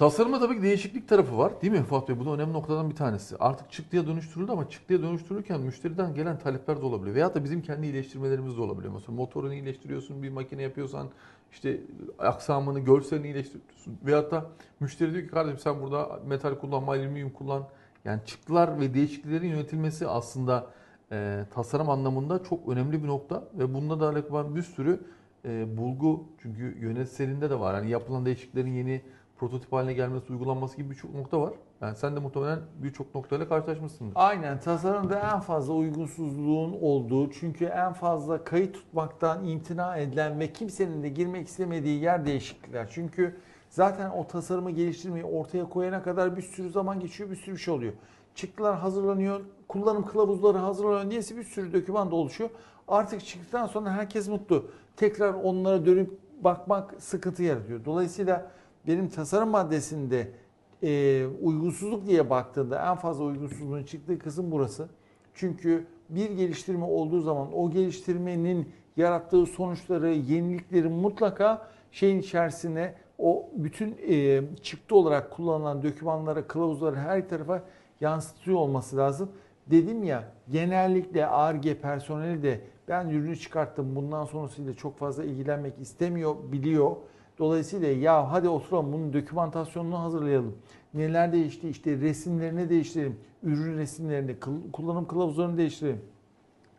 Tasarımda tabii ki değişiklik tarafı var değil mi Fuat Bey? Bu da önemli noktadan bir tanesi. Artık çıktıya dönüştürüldü ama çıktıya dönüştürülürken müşteriden gelen talepler de olabiliyor. Veyahut da bizim kendi iyileştirmelerimiz de olabiliyor. Mesela motorunu iyileştiriyorsun, bir makine yapıyorsan işte aksamını, görselini iyileştiriyorsun. Veyahut da müşteri diyor ki kardeşim sen burada metal kullanma, alüminyum kullan. Yani çıktılar ve değişikliklerin yönetilmesi aslında e, tasarım anlamında çok önemli bir nokta ve bunda da alakalı bir sürü e, bulgu çünkü yönetselinde de var. Yani yapılan değişikliklerin yeni prototip haline gelmesi, uygulanması gibi birçok nokta var. Yani sen de muhtemelen birçok noktayla karşılaşmışsındır. Aynen tasarımda en fazla uygunsuzluğun olduğu çünkü en fazla kayıt tutmaktan imtina edilen ve kimsenin de girmek istemediği yer değişiklikler. Çünkü zaten o tasarımı geliştirmeyi ortaya koyana kadar bir sürü zaman geçiyor, bir sürü şey oluyor. Çıktılar hazırlanıyor, kullanım kılavuzları hazırlanıyor diyesi bir sürü doküman da oluşuyor. Artık çıktıktan sonra herkes mutlu. Tekrar onlara dönüp bakmak sıkıntı yaratıyor. Dolayısıyla benim tasarım maddesinde e, uygunsuzluk diye baktığında en fazla uygunsuzluğun çıktığı kısım burası. Çünkü bir geliştirme olduğu zaman o geliştirmenin yarattığı sonuçları, yenilikleri mutlaka şeyin içerisine o bütün e, çıktı olarak kullanılan dokümanlara, kılavuzlara her tarafa yansıtıyor olması lazım. Dedim ya genellikle ARGE personeli de ben ürünü çıkarttım bundan sonrasıyla çok fazla ilgilenmek istemiyor, biliyor. Dolayısıyla ya hadi oturalım bunun dokümantasyonunu hazırlayalım. Neler değişti işte resimlerini değiştirelim. Ürün resimlerini, kullanım kılavuzlarını değiştirelim.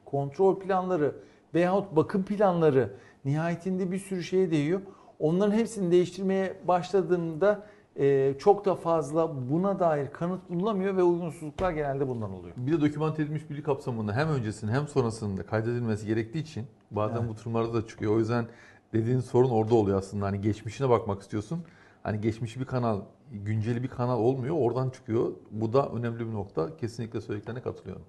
Kontrol planları veyahut bakım planları nihayetinde bir sürü şeye değiyor. Onların hepsini değiştirmeye başladığında e, çok da fazla buna dair kanıt bululamıyor ve uygunsuzluklar genelde bundan oluyor. Bir de dokümante edilmiş bilgi kapsamında hem öncesinde hem sonrasında kaydedilmesi gerektiği için bazen Evet. bu durumlarda da çıkıyor. O yüzden dediğin sorun orada oluyor aslında. Hani geçmişine bakmak istiyorsun. Hani geçmişi bir kanal, günceli bir kanal olmuyor. Oradan çıkıyor. Bu da önemli bir nokta. Kesinlikle söylediklerine katılıyorum.